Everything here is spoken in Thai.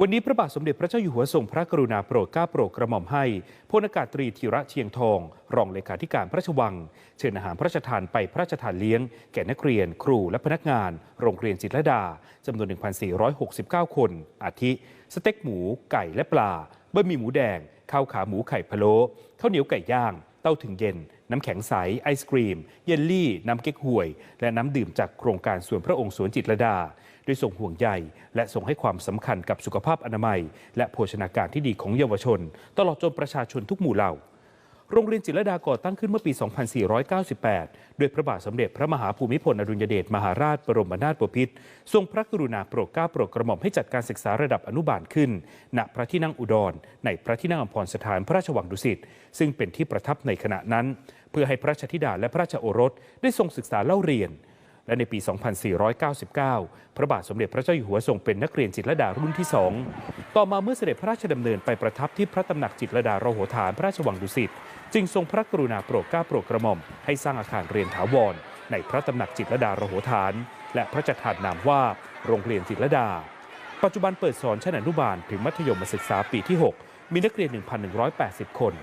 วันนี้พระบาทสมเด็จพระเจ้าอยู่หัวทรงพระกรุณาโปรดเกล้าโปรดกระหม่อมให้พลอากาศตรีธีระเชียงทอง รองเลขาธิการพระราชวัง เชิญอาหารพระราชทานไปพระราชทานเลี้ยง แก่นักเรียน ครูและพนักงาน โรงเรียนจิตรดาจำนวน 1,469 คน อาทิ สเต็กหมู ไก่และปลาบะหมี่หมูแดง ข้าวขาหมูไข่พะโล้ข้าวเหนียวไก่ย่าง เต้าถึงเย็น น้ำแข็งใส ไอศกรีม เยลลี่ น้ำเก๊กฮวย และน้ำดื่มจากโครงการสวนพระองค์สวนจิตรดาด้วยส่งห่วงใยและส่งให้ความสำคัญกับสุขภาพอนามัย และโภชนาการที่ดีของเยาวชน ตลอดจนประชาชนทุกหมู่เหล่า โรงเรียนจิตรดาก่อตั้งขึ้นเมื่อปี 2498 ด้วยพระบาทสมเด็จพระมหาภูมิพลอดุลยเดชมหาราชบรมนาถบพิตรทรงพระกรุณาโปรดเกล้าโปรดกระหม่อมให้จัดการศึกษาระดับอนุบาลขึ้น ณพระที่นั่งอุดร ในพระที่นั่งอมพรสถานพระราชวังดุสิตซึ่งเป็นที่ประทับในขณะนั้น เพื่อให้พระราชธิดาและพระราชโอรสได้ทรงศึกษาเล่าเรียน และในปี 2499 พระบาทสมเด็จพระเจ้าอยู่หัวทรงเป็นนักเรียนจิตรลดารุ่นที่ 2 ต่อมาเมื่อเสด็จพระราชดำเนินไปประทับที่พระตำหนักจิตรลดาโรโหฐานพระราชวังดุสิต จึงทรงพระกรุณาโปรดเกล้าโปรดกระหม่อมให้สร้างอาคารเรียนถาวร ในพระตำหนักจิตรลดาโรโหฐาน และพระราชทานนามว่าโรงเรียนจิตรลดา ปัจจุบันเปิดสอนชั้นอนุบาลถึงมัธยมศึกษาปีที่ 6 มีนักเรียน 1,180 คน